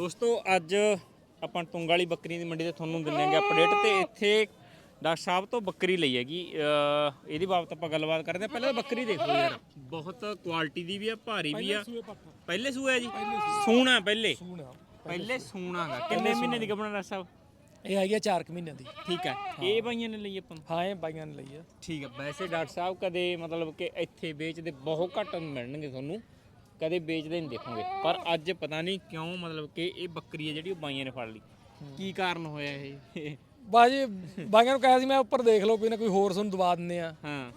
ਦੋਸਤੋ ਅੱਜ ਆਪਾਂ ਤੁੰਗ ਵਾਲੀ ਬੱਕਰੀਆਂ ਦੀ ਮੰਡੀ ਤੇ ਤੁਹਾਨੂੰ ਦਿੰਨਾਂਗੇ ਅਪਡੇਟ ਤੇ ਇੱਥੇ ਡਾਕਟਰ ਸਾਹਿਬ ਤੋਂ ਬੱਕਰੀ ਲਈ ਹੈਗੀ। ਇਹਦੀ ਬਾਬਤ ਆਪਾਂ ਗੱਲਬਾਤ ਕਰਦੇ ਹਾਂ। ਪਹਿਲਾਂ ਬੱਕਰੀ ਦੇਖੋ ਯਾਰ ਬਹੁਤ ਕੁਆਲਿਟੀ ਦੀ ਵੀ ਆ ਭਾਰੀ ਵੀ ਆ। ਪਹਿਲੇ ਸੂਆ ਜੀ? ਸੂਣਾ ਪਹਿਲੇ। ਪਹਿਲੇ ਸੂਣਾਗਾ। ਕਿੰਨੇ ਮਹੀਨੇ ਦੀ ਗੱਭਣਾ ਡਾਕਟਰ ਸਾਹਿਬ? ਇਹ ਹੈਗੀ ਆ 4 ਮਹੀਨਿਆਂ ਦੀ। ਠੀਕ ਹੈ। ਇਹ ਬਾਈਆਂ ਨੇ ਲਈ ਆਪਾਂ? ਹਾਂ ਇਹ ਬਾਈਆਂ ਨੇ ਲਈ ਆ। ਠੀਕ ਹੈ ਵੈਸੇ ਡਾਕਟਰ ਸਾਹਿਬ ਕਦੇ ਮਤਲਬ ਕਿ ਇੱਥੇ ਵੇਚਦੇ ਬਹੁਤ ਘੱਟ ਮਿਲਣਗੇ ਤੁਹਾਨੂੰ। ਕਦੇ ਵੇਚਦੇ ਨਹੀਂ ਦੇਖੋਗੇ। ਪਰ ਅੱਜ ਪਤਾ ਨਹੀਂ ਕਿਉਂ ਮਤਲਬ ਕਿ ਇਹ ਬੱਕਰੀ ਹੈ ਜਿਹੜੀ ਉਹ ਬਾਈਆਂ ਨੇ ਫੜ ਲਈ। ਕੀ ਕਾਰਨ ਹੋਇਆ ਇਹ? ਬਾਜੀ ਬਾਈਆਂ ਨੂੰ ਕਿਹਾ ਸੀ ਮੈਂ ਉੱਪਰ ਦੇਖ ਲਓ ਕੋਈ ਨਾ ਕੋਈ ਹੋਰ ਤੁਹਾਨੂੰ ਦਵਾ ਦਿੰਨੇ ਆ। ਹਾਂ।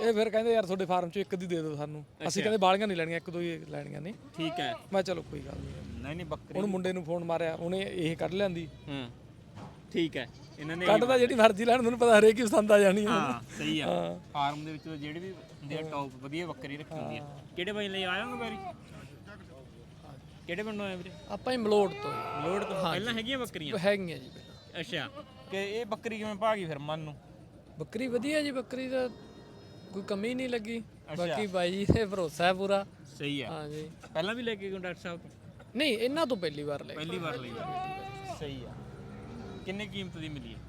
ਇਹ ਫਿਰ ਕਹਿੰਦੇ ਯਾਰ ਤੁਹਾਡੇ ਫਾਰਮ ਚੋਂ ਇੱਕ ਦੀ ਦੇ ਦਿਓ ਸਾਨੂੰ। ਅਸੀਂ ਕਹਿੰਦੇ ਬਾਲੀਆਂ ਨਹੀਂ ਲੈਣੀਆਂ ਇੱਕ ਦੋ ਹੀ ਲੈਣੀਆਂ ਨੇ। ਠੀਕ ਹੈ। ਮੈਂ ਚਲੋ ਕੋਈ ਗੱਲ ਨਹੀਂ ਨਹੀਂ ਨਹੀਂ ਬੱਕਰੀ ਉਹਨੂੰ ਮੁੰਡੇ ਨੂੰ ਫੋਨ ਮਾਰਿਆ ਉਹਨੇ ਇਹ ਕੱਢ ਲਿਆਂਦੀ। ਹਾਂ। ਠੀਕ ਹੈ। ਇਹਨਾਂ ਨੇ ਕੱਢਦਾ ਜਿਹੜੀ ਮਰਜ਼ੀ ਲੈਣ ਤੁਹਾਨੂੰ ਪਤਾ ਹਰੇਕ ਹੀ ਪਸੰਦ ਆ ਜਾਣੀ ਆ। ਹਾਂ ਸਹੀ ਆ। ਫਾਰਮ ਦੇ ਵਿੱਚ ਤਾਂ ਜਿਹੜੇ ਵੀ ਹੁੰਦੇ ਆ ਟੌਪ ਵਧੀਆ ਬੱਕਰੀ ਰੱਖੀ ਹੁੰਦੀ ਆ। ਕਿਹੜੇ ਬਾਈ ਲਈ ਆਇਆਂਗੇ ਬਾਰੀ ਕਿਹੜੇ ਪਿੰਡੋਂ ਆਏ ਵੀਰੇ? ਆਪਾਂ ਹੀ ਮਲੋੜ ਤੋਂ। ਲੋੜ ਤੋਂ। ਪਹਿਲਾਂ ਹੈਗੀਆਂ ਬੱਕਰੀਆਂ? ਹੈਗੀਆਂ ਜੀ। ਅੱਛਾ। ਕਿ ਇਹ ਬੱਕਰੀ ਕਿਵੇਂ ਭਾਗੀ ਫਿਰ ਮਨ ਨੂੰ? ਬੱਕਰੀ ਵਧੀਆ ਜੀ ਬੱਕਰੀ ਦਾ ਕੋਈ ਕਮੀ ਨਹੀਂ ਲੱਗੀ। ਬਾਕੀ ਬਾਈ ਜੀ ਤੇ ਭਰੋਸਾ ਹੈ ਪੂਰਾ। ਸਹੀ ਆ। ਹਾਂ ਜੀ ਪਹਿਲਾਂ ਵੀ ਲੈ ਕੇ ਗਏ ਡਾਕਟਰ ਸਾਹਿਬ? ਤੋਂ ਨਹੀਂ ਇਹਨਾਂ ਤੋਂ ਪਹਿਲੀ ਵਾਰ ਲਈ। ਪਹਿਲੀ ਵਾਰ ਲਈ ਸਹੀ ਆ। ਕਿੰਨੇ ਕੀਮਤ ਦੀ ਮਿਲੀ ਹੈ?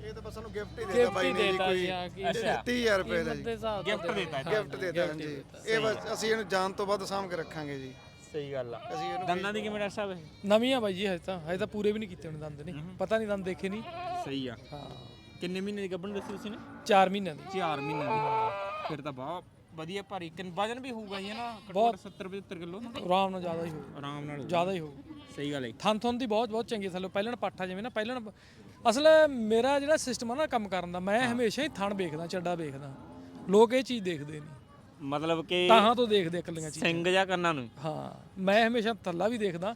ਇਹ ਤਾਂ ਬਸ ਸਾਨੂੰ ਗਿਫਟ ਹੀ ਦੇਤਾ ਬਾਈ ਨੇ ਜੀ ਕੋਈ ਜੀ ਆ ਕੀ 30000 ਰੁਪਏ ਦਾ ਜੀ। ਗਿਫਟ ਦੇਤਾ ਹੈ ਗਿਫਟ ਦੇਤਾ ਜੀ। ਇਹ ਬਸ ਅਸੀਂ ਇਹਨੂੰ ਜਾਨ ਤੋਂ ਵੱਧ ਸਾਂਭ ਕੇ ਰੱਖਾਂਗੇ ਜੀ। ਸਹੀ ਗੱਲ ਆ। ਅਸੀਂ ਇਹਨੂੰ ਦੰਦਾਂ ਦੀ ਕਿਵੇਂ ਡਾਕਟਰ ਸਾਹਿਬ ਨਵੀਆਂ ਬਾਈ ਜੀ ਹਜੇ ਤਾਂ ਹਜੇ ਤਾਂ ਪੂਰੇ ਵੀ ਨਹੀਂ ਕੀਤੇ ਹੁਣ ਦੰਦ ਨੇ ਪਤਾ ਨਹੀਂ ਦੰਦ ਦੇਖੇ ਨਹੀਂ। ਸਹੀ ਆ। ਹਾਂ। ਕਿੰਨੇ ਮਹੀਨੇ ਦੀ ਗੱਭਣ ਦੱਸੀ ਤੁਸੀਂ ਨੇ? 4 ਮਹੀਨਿਆਂ ਦੀ। 4 ਮਹੀਨੇ ਦੀ। ਫਿਰ ਤਾਂ ਬਹੁਤ ਵਧੀਆ ਭਾਰੀ ਕਿੰਨ ਵਜਨ ਵੀ ਹੋਊਗਾ ਜੀ ਨਾ? ਘੱਟੋ ਘੱਟ 70 75 ਕਿਲੋ ਆਰਾਮ ਨਾਲ ਜ਼ਿਆਦਾ ਹੀ ਹੋਊ। ਆਰਾਮ ਨਾਲ। ਜ਼ਿਆਦਾ ਹੀ ਹੋਊ। ਸਹੀ ਗੱਲ ਹੈ ਥਣ ਥਣ ਦੀ ਬਹੁਤ ਬਹੁਤ ਚੰਗੀ ਥੱਲੇ ਪਹਿਲਣ ਪਾਠਾ ਜਿਵੇਂ ਨਾ ਪਹਿਲਣ ਅਸਲ ਮੇਰਾ ਜਿਹੜਾ ਸਿਸਟਮ ਆ ਨਾ ਕੰਮ ਕਰਨ ਦਾ ਮੈਂ ਹਮੇਸ਼ਾ ਹੀ ਥਣ ਵੇਖਦਾ ਚੱਡਾ ਵੇਖਦਾ। ਲੋਕ ਇਹ ਚੀਜ਼ ਦੇਖਦੇ ਨਹੀਂ। ਮਤਲਬ ਕਿ ਤਾਹਾਂ ਤੋਂ ਦੇਖਦੇ ਇਕੱਲੀਆਂ ਚੀਜ਼ਾਂ। ਸਿੰਘ ਜਾਂ ਕੰਨਾਂ ਨੂੰ। ਹਾਂ ਮੈਂ ਹਮੇਸ਼ਾ ਥੱਲਾ ਵੀ ਦੇਖਦਾ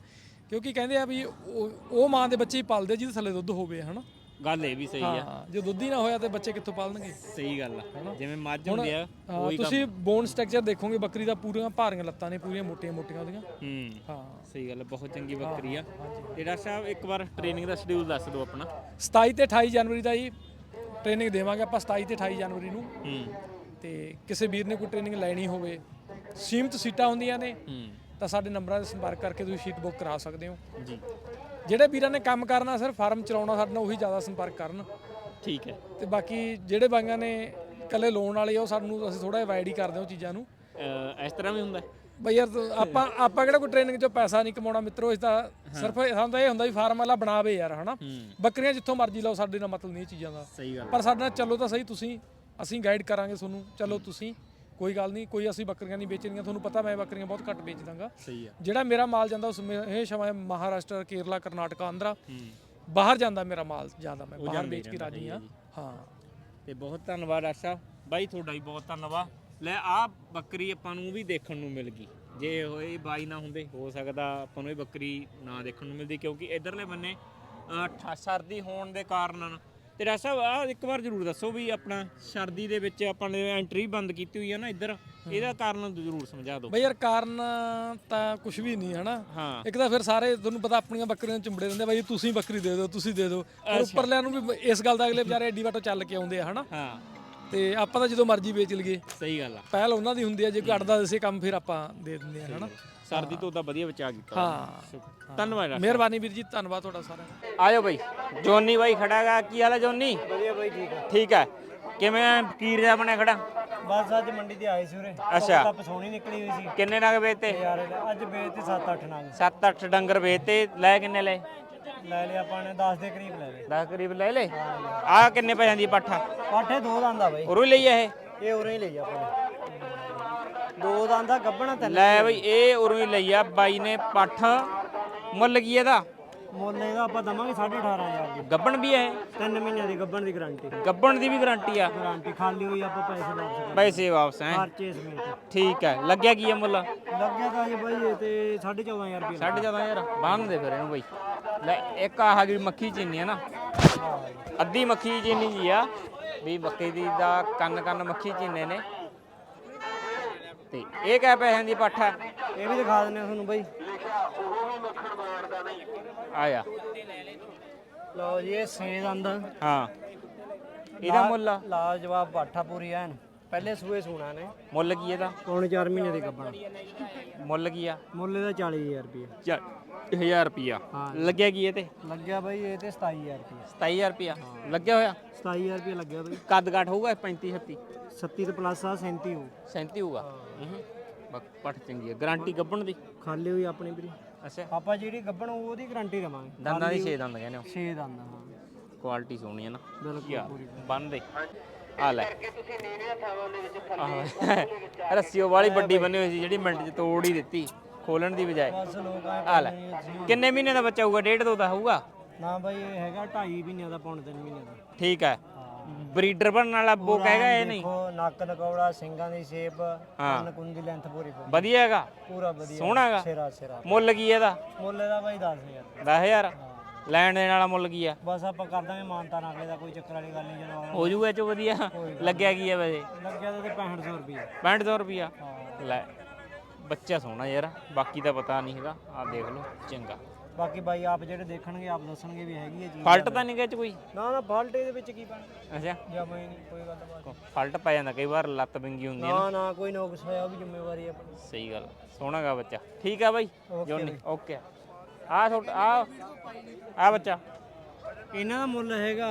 ਕਿਉਂਕਿ ਕਹਿੰਦੇ ਆ ਵੀ ਉਹ ਉਹ ਮਾਂ ਦੇ ਬੱਚੇ ਹੀ ਪਾਲਦੇ ਜਿਹਦੇ ਥੱਲੇ ਦੁੱਧ ਹੋਵੇ ਹਨਾ? ਗੱਲ ਇਹ ਵੀ ਸਹੀ ਆ। ਹਾਂ ਜੇ ਦੁੱਧ ਹੀ ਨਾ ਹੋਇਆ ਤੇ ਬੱਚੇ ਕਿੱਥੋਂ ਪਾਲਣਗੇ? ਸਹੀ ਗੱਲ ਆ। ਜਿਵੇਂ ਮੱਝ ਹੁੰਦੀ ਆ ਹਾਂ, ਤੁਸੀਂ ਬੋਨ ਸਟਰਕਚਰ ਦੇਖੋਗੇ ਬੱਕਰੀ ਦਾ ਪੂਰੀਆਂ ਭਾਰੀਆਂ ਲੱਤਾਂ ਨੇ ਪੂਰੀਆਂ ਮੋਟੀਆਂ ਮੋਟੀਆਂ ਉਹਦੀਆਂ। ਹੂੰ ਹਾਂ। ਸਹੀ ਗੱਲ ਆ, ਬਹੁਤ ਚੰਗੀ ਬੱਕਰੀ ਆ। ਤੇ ਡਾਕਟਰ ਸਾਹਿਬ ਇੱਕ ਵਾਰ ਟ੍ਰੇਨਿੰਗ ਦਾ ਸ਼ਡਿਊਲ ਦੱਸ ਦਿਓ ਆਪਣਾ। 27 ਤੇ 28 ਜਨਵਰੀ ਦਾ ਹੀ ਟ੍ਰੇਨਿੰਗ ਦੇਵਾਂਗੇ ਆਪਾਂ 27 ਤੇ 28 ਜਨਵਰੀ ਨੂੰ। ਹੂੰ। ਤੇ ਕਿਸੇ ਵੀਰ ਨੇ ਕੋਈ ਟ੍ਰੇਨਿੰਗ ਲੈਣੀ ਹੋਵੇ ਸੀਮਤ ਸੀਟਾਂ ਹੁੰਦੀਆਂ ਨੇ ਹੂੰ। ਤਾਂ ਸਾਡੇ ਨੰਬਰਾਂ 'ਤੇ ਸੰਪਰਕ ਕਰਕੇ ਤੁਸੀਂ ਸੀਟ ਬੁੱਕ ਕਰਾ ਸਕਦੇ ਹੋ। ਜੀ। ਜਿਹੜੇ ਵੀਰਾਂ ਨੇ ਕੰਮ ਕਰਨਾ ਸਿਰਫ ਫਾਰਮ ਚਲਾਉਣਾ ਸਾਡੇ ਨਾਲ ਉਹੀ ਜ਼ਿਆਦਾ ਸੰਪਰਕ ਕਰਨ। ਠੀਕ ਹੈ। ਤੇ ਬਾਕੀ ਜਿਹੜੇ ਬਾਈਆਂ ਨੇ ਇਕੱਲੇ ਲੋਨ ਵਾਲੇ ਆ ਉਹ ਸਾਨੂੰ ਅਸੀਂ ਥੋੜਾ ਅਵਾਇਡ ਹੀ ਕਰਦੇ ਹਾਂ ਉਹ ਚੀਜ਼ਾਂ ਨੂੰ। ਅਹ ਇਸ ਤਰ੍ਹਾਂ ਵੀ ਹੁੰਦਾ? ਹੈ? ਬਈ ਯਾਰ ਤੂੰ- ਆਪਾਂ ਆਪਾਂ ਕਿਹੜਾ ਕੋਈ ਟ੍ਰੇਨਿੰਗ 'ਚੋਂ ਪੈਸਾ ਨਹੀਂ ਕਮਾਉਣਾ ਮਿੱਤਰੋ ਇਸ ਦਾ ਸਿਰਫ ਸਾਨੂੰ ਤਾਂ ਇਹ ਹੁੰਦਾ ਵੀ ਫਾਰਮ ਵਾਲਾ ਬਣਾਵੇ ਯਾਰ ਹਨਾ? ਬੱਕਰੀਆਂ ਜਿੱਥੋਂ ਮਰਜ਼ੀ ਲਓ ਸਾਡੇ ਨਾਲ ਮਤਲਬ ਨਹੀਂ ਇਹ ਚੀਜ਼ਾਂ ਦਾ। ਸਹੀ ਗੱਲ ਪਰ ਸਾਡੇ ਨਾਲ ਚੱਲੋ ਤਾਂ ਸਹੀ ਤੁਸੀਂ ਅਸੀਂ ਗਾਈਡ ਕਰਾਂਗੇ ਤੁਹਾਨੂੰ। ਚਲੋ ਤੁਸੀਂ ਕੋਈ ਗੱਲ ਨਹੀਂ ਕੋਈ ਅਸੀਂ ਬੱਕਰੀਆਂ ਨਹੀਂ ਵੇਚਣੀਆਂ ਤੁਹਾਨੂੰ ਪਤਾ ਮੈਂ ਬੱਕਰੀਆਂ ਬਹੁਤ ਘੱਟ ਵੇਚ ਦਾਂਗਾ। ਸਹੀ ਆ। ਜਿਹੜਾ ਮੇਰਾ ਮਾਲ ਜਾਂਦਾ ਉਸ ਇਹ ਸ਼ਮਾ ਮਹਾਰਾਸ਼ਟਰ ਕੇਰਲਾ ਕਰਨਾਟਕਾ ਆਂਧਰਾ। ਬਾਹਰ ਜਾਂਦਾ ਮੇਰਾ ਮਾਲ ਜ਼ਿਆਦਾ ਮੈਂ ਬਾਹਰ ਵੇਚ ਕੇ ਰਾਜੀ ਹਾਂ ਹਾਂ। ਤੇ ਬਹੁਤ ਧੰਨਵਾਦ ਸਾਹਿਬ ਬਾਈ ਤੁਹਾਡਾ ਵੀ ਬਹੁਤ ਧੰਨਵਾਦ। ਲੈ ਆ ਬੱਕਰੀ ਆਪਾਂ ਨੂੰ ਵੀ ਦੇਖਣ ਨੂੰ ਮਿਲ ਗਈ। ਜੇ ਹੋਏ ਬਾਈ ਨਾ ਹੁੰਦੇ ਹੋ ਸਕਦਾ ਆਪਾਂ ਨੂੰ ਇਹ ਬੱਕਰੀ ਨਾ ਦੇਖਣ ਨੂੰ ਮਿਲਦੀ ਕਿਉਂਕਿ ਇਧਰਲੇ ਬੰਨੇ ਸਰਦੀ ਹੋਣ ਦੇ ਕਾਰਨ ਤੇ ਡਾਕਟਰ ਸਾਹਿਬ ਆ ਇੱਕ ਵਾਰ ਜ਼ਰੂਰ ਦੱਸੋ ਵੀ ਆਪਣਾ ਸਰਦੀ ਦੇ ਵਿੱਚ ਆਪਾਂ ਨੇ ਐਂਟਰੀ ਬੰਦ ਕੀਤੀ ਹੋਈ ਹੈ ਨਾ ਇੱਧਰ ਇਹਦਾ ਕਾਰਨ ਜ਼ਰੂਰ ਸਮਝਾ ਦਿਓ। ਬਈ ਯਾਰ ਕਾਰਨ ਤਾਂ ਕੁਝ ਵੀ ਨਹੀਂ ਹਨਾ? ਹਾਂ। ਇੱਕ ਤਾਂ ਫਿਰ ਸਾਰੇ ਤੁਹਾਨੂੰ ਪਤਾ ਆਪਣੀਆਂ ਬੱਕਰੀਆਂ ਚੁੰਬੜੇ ਰਹਿੰਦੇ ਬਾਈ ਤੁਸੀਂ ਬੱਕਰੀ ਦੇ ਦਿਓ ਤੁਸੀਂ ਦੇ ਦਿਓ। ਪਰ ਉੱਪਰਲਿਆਂ ਨੂੰ ਵੀ ਇਸ ਗੱਲ ਦਾ ਅਗਲੇ ਵਿਚਾਰੇ ਐਡੀ ਵਾਟੋ ਚੱਲ ਕੇ ਆਉਂਦੇ ਆ ਹਨਾ? ਹਾਂ। ਤੇ ਆਪਾਂ ਤਾਂ ਜਦੋਂ ਮਰਜ਼ੀ ਵੇਚ ਲਈਏ। ਸਹੀ ਗੱਲ ਆ। ਪਹਿਲ ਉਹਨਾਂ ਦੀ ਹੁੰਦੀ ਆ ਜੇ ਕੋਈ ਅੜਦਾ ਦਸੇ ਕੰਮ ਫਿਰ ਆਪਾਂ ਦੇ ਦਿੰਦੇ ਆ ਹਨਾ? ਸਰਦੀ ਤੋਂ ਤਾਂ ਵਧੀਆ ਬਚਾ ਕੀਤਾ। ਹਾਂ। ਧੰਨਵਾਦ ਡਾਕਟਰ। ਮਿਹਰਬਾਨੀ ਵੀਰ ਜੀ ਧੰਨਵਾਦ ਤੁਹਾਡਾ ਸਾਰਿਆਂ ਦਾ। ਬਾਈ। ਜੋਨੀ ਬਾਈ ਖੜਾ ਹੈਗਾ ਕੀ ਹਾਲ ਹੈ ਜੋਨੀ? ਵਧੀਆ ਬਾਈ ਠੀਕ ਆ। ਠੀਕ ਹੈ ਕਿਵੇਂ ਫਕੀਰ ਜਿਹਾ ਬਣਿਆ ਖੜਾ? ਬਸ ਅੱਜ ਮੰਡੀ ਤੇ ਆਏ ਸੀ ਉਰੇ। ਅੱਛਾ। ਕੱਪ ਸੋਹਣੀ ਨਿਕਲੀ ਹੋਈ ਸੀ। ਕਿੰਨੇ ਨਗ ਵੇਚਤੇ? ਯਾਰ ਅੱਜ ਵੇਚ ਤੇ 7-8 ਨਗ 7-8 ਡੰਗਰ ਵੇਚਤੇ। ਲੈ ਕਿੰਨੇ ਲੈ ਲੈ ਲਿਆ ਆਪਾਂ ਨੇ 10 ਦੇ ਕਰੀਬ ਲੈ ਲਏ। 10 ਕਰੀਬ ਲੈ ਲੈ ਆ ਕਿੰਨੇ ਪੈਸਿਆਂ ਦੀ ਪੱਠਾ ਪਾਠੇ ਦੋ ਦੰਦਾ ਬਾਈ। ਉਰੋਂ ਹੀ ਲਈ ਆ ਇਹ? ਇਹ ਉਰੇ ਹੀ ਲਈ ਆਪਾਂ ਨੇ। ਦੋ ਦੰਦਾ ਗੱਬਣਾ ਤਿੰਨ ਲੈ ਬਈ ਇਹ ਉਰੋਂ ਹੀ ਲਈ ਆ। ਬਾਈ ਨੇ ਪੱਠ ਮੁੱਲ ਕੀ ਇਹਦਾ? ਮੁੱਲ ਇਹਦਾ ਆਪਾਂ ਦਵਾਂਗੇ 18500 ਦੀ। ਗੱਬਣ ਵੀ ਹੈ? ਤਿੰਨ ਮਹੀਨਿਆਂ ਦੀ ਗੱਬਣ ਦੀ ਗਾਰੰਟੀ ਗੱਬਣ ਦੀ ਵੀ ਗਾਰੰਟੀ ਆ? ਗਾਰੰਟੀ ਖਾਲੀ ਹੋਈ ਆਪਾਂ ਪੈਸੇ ਵਾਪਸ ਪੈਸੇ ਵਾਪਸ ਹੈ? ਖਰਚੇ ਸਮੇਤ ਠੀਕ ਹੈ। ਲੱਗਿਆ ਕੀ ਹੈ ਮੁੱਲ? ਲੱਗਿਆ ਤਾਂ ਜੀ ਬਾਈ ਇਹ ਤੇ 14500 ਰੁਪਏ 14500 ਬੰਨ ਦੇ ਫਿਰ ਇਹਨੂੰ ਬਈ। ਲੈ ਇੱਕ ਆਹ ਜਿਹੜੀ ਮੱਖੀ ਚੀਨੀ ਹੈ ਨਾ ਅੱਧੀ ਮੱਖੀ ਚੀਨੀ ਜੀ ਆ ਵੀ ਬੱਕੇ ਦੀ ਦਾ ਕੰਨ ਕੰਨ ਮੱਖੀ ਚੀਨੇ ਨੇ। ਤੇ ਇਹ ਕਿਹ ਪੈਸਿਆਂ ਦੀ ਪੱਠ ਹੈ? ਇਹ ਵੀ ਦਿਖਾ ਦਿੰਦੇ ਆ ਤੁਹਾਨੂੰ ਬਾਈ। ਆਇਆ। ਲਓ ਜੀ ਇਹ ਛੇ ਦੰਦ ਹਾਂ। ਇਹਦਾ ਮੁੱਲ ਲਾਜਵਾਬ ਪਾਠਾ ਪੂਰੀ ਐਨ। ਪਹਿਲੇ ਸੂਏ ਸੂਣਾ ਨੇ। ਮੁੱਲ ਕੀ ਇਹਦਾ? ਪੌਣੇ 4 ਮਹੀਨੇ ਦੀ ਗੱਬਣ ਮੁੱਲ ਕੀ ਆ? ਮੁੱਲ ਇਹਦਾ 40000 ਰੁਪਏ ਚੱਲ 1000 ਰੁਪਿਆ ਲੱਗਿਆ ਕੀ ਇਹ ਤੇ? ਲੱਗਿਆ ਬਾਈ ਇਹ ਤੇ 27000 ਰੁਪਏ 27000 ਰੁਪਿਆ ਲੱਗਿਆ ਹੋਇਆ? 27000 ਰੁਪਏ ਲੱਗਿਆ ਬਾਈ। ਕੱਦ ਕਾਠ ਹੋਊਗਾ 35 36 37 ਤੇ ਪਲੱਸ ਆ 37 ਹੋ 37 ਹੋਊਗਾ। ਹੂੰ। ਬਕ ਪੱਠ ਚੰਗੀ ਹੈ ਗਾਰੰਟੀ ਗੱਬਣ ਦੀ? ਖਾਲੀ ਹੋਈ ਆਪਣੀ ਵੀਰੇ। ਅੱਛਾ। ਆਪਾਂ ਜਿਹੜੀ ਗੱਬਣ ਉਹਦੀ ਗਾਰੰਟੀ ਦਵਾਂਗੇ। ਦੰਦਾਂ ਦੀ 6 ਦੰਦ ਕਹਿੰਦੇ ਹੋ। 6 ਦੰਦ ਹਾਂ। ਕੁਆਲਿਟੀ ਸੋਹਣੀ ਹੈ ਨਾ। ਬਿਲਕੁਲ ਯਾਰ ਬੰਨ ਦੇ ਆ ਲੈ। ਰੱਸੀਓ ਵਾਲੀ ਵੱਡੀ ਬੰਨੀ ਹੋਈ ਸੀ ਜਿਹੜੀ ਮਿੰਟ 'ਚ ਤੋੜ ਹੀ ਦਿੱਤੀ। ਖੋਲਣ ਦੀ ਬਜਾਏ। ਬਸ ਲੋਕ ਆਏ ਆ ਲੈ ਕਿੰਨੇ ਮਹੀਨੇ ਦਾ ਬੱਚਾ ਹੋਊਗਾ? ਡੇਢ ਦੋ ਦਾ ਹੋਊਗਾ? ਨਾ ਬਾਈ ਇਹ ਹੈਗਾ 2.5 ਮਹੀਨਿਆਂ ਦਾ ਪੌਣ 3 ਮਹੀਨਿਆਂ ਦਾ। ਠੀਕ ਹੈ। ਬਰੀਡਰ ਬਣਨ ਵਾਲਾ ਬੋਕ ਹੈਗਾ ਇਹ ਨਹੀਂ? ਦੇਖੋ ਨੱਕ ਨਕੌੜਾ ਸਿੰਗਾਂ ਦੀ ਸ਼ੇਪ ਕੰਨ ਕੁੰਨ ਦੀ ਲੈਂਥ ਪੂਰੀ ਪੂਰੀ। ਵਧੀਆ ਹੈਗਾ? ਪੂਰਾ ਵਧੀਆ। ਸੋਹਣਾ ਹੈਗਾ? ਸਿਰਾ ਸਿਰਾ। ਮੁੱਲ ਕੀ ਇਹਦਾ? ਮੁੱਲ ਇਹਦਾ ਬਾਈ 10000 10000 ਲੈਣ ਦੇਣ ਵਾਲਾ ਮੁੱਲ ਕੀ ਆ ਬਸ ਆਪਾਂ ਕਰ ਦਾਂਗੇ ਮਾਨਤਾ ਨਾਗਲੇ ਦਾ ਕੋਈ ਚੱਕਰ ਵਾਲੀ ਗੱਲ ਨਹੀਂ ਜਦੋਂ ਆਉਣਾ। ਹੋ ਜੂਗਾ ਚੋ ਵਧੀਆ। ਲੱਗਿਆ ਕੀ ਹੈ ਵੈਸੇ? ਲੱਗਿਆ ਤਾਂ 6500 ਰੁਪਏ 6500 ਰੁਪਿਆ ਲੈ। ਬੱਚਾ ਸੋਹਣਾ ਯਾਰ ਬਾਕੀ ਦਾ ਪਤਾ ਨਹੀਂ ਹੈਗਾ ਆ ਦੇਖ ਲਓ ਚੰਗਾ। ਬਾਕੀ ਬਾਈ ਆਪ ਜਿਹੜੇ ਦੇਖਣਗੇ ਆਪ ਦੱਸਣਗੇ ਵੀ ਹੈਗੀ ਹੈ ਚੀਜ਼ ਫਾਲਟ ਤਾਂ ਨਹੀਂ। ਗਿਆ ਚ ਕੋਈ? ਨਾ ਨਾ ਫਾਲਟ ਇਹਦੇ ਵਿੱਚ ਕੀ ਪਾਣਾ ਅੱਛਾ। ਜਮਾ ਹੀ ਨਹੀਂ ਕੋਈ ਗੱਲ ਬਾਤ ਫਾਲਟ ਪੈ ਜਾਂਦਾ ਕਈ ਵਾਰ ਲੱਤ ਬਿੰਗੀ ਹੁੰਦੀ ਹੈ ਨਾ। ਨਾ ਨਾ ਕੋਈ ਨੋਕਸ ਹੋਇਆ ਉਹ ਵੀ ਜ਼ਿੰਮੇਵਾਰੀ ਹੈ ਆਪਣੀ। ਸਹੀ ਗੱਲ ਸੋਹਣਾ ਗਾ ਬੱਚਾ। ਠੀਕ ਆ ਬਾਈ ਜੋਨੀ ਓਕੇ। ਆ ਛੋਟਾ ਆ ਆ ਬੱਚਾ। ਇਹਨਾਂ ਦਾ ਮੁੱਲ ਹੈਗਾ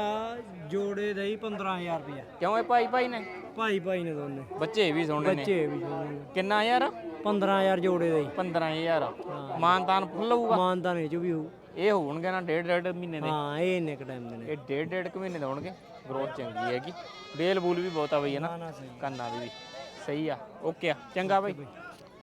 ਜੋੜੇ ਦਾ ਹੀ 15000 ਰੁਪਏ ਕਿਉਂ ਇਹ ਭਾਈ ਭਾਈ ਨੇ? ਭਾਈ ਭਾਈ ਨੇ ਦੋਨੇ। ਬੱਚੇ ਵੀ ਸੋਹਣੇ ਨੇ। ਬੱਚੇ ਵੀ ਸੋਹਣੇ ਨੇ। ਕਿੰਨਾ ਯਾਰ 15000 ਜੋੜੇ ਦਾ ਹੀ। 15000 ਮਾਨਤਾਨ ਫੁੱਲ ਹੋਊਗਾ? ਮਾਨਤਾ ਨੇ ਚ ਵੀ ਹੋਊ। ਇਹ ਹੋਣਗੇ ਨਾ ਡੇਢ ਡੇਢ ਮਹੀਨੇ ਦੇ। ਹਾਂ ਇਹ ਇੰਨੇ ਕ ਟਾਈਮ ਦੇ ਨੇ। ਇਹ ਡੇਢ ਡੇਢ ਕੁ ਮਹੀਨੇ ਦੇ ਹੋਣਗੇ। ਗਰੋਥ ਚੰਗੀ ਹੈਗੀ। ਬੇਲ ਬੂਲ ਵੀ ਬਹੁਤ ਆ ਬਈ ਹੈ ਨਾ? ਕੰਨਾਂ ਦੀ ਵੀ। ਸਹੀ ਆ। ਓਕੇ ਆ। ਚੰਗਾ ਬਾਈ।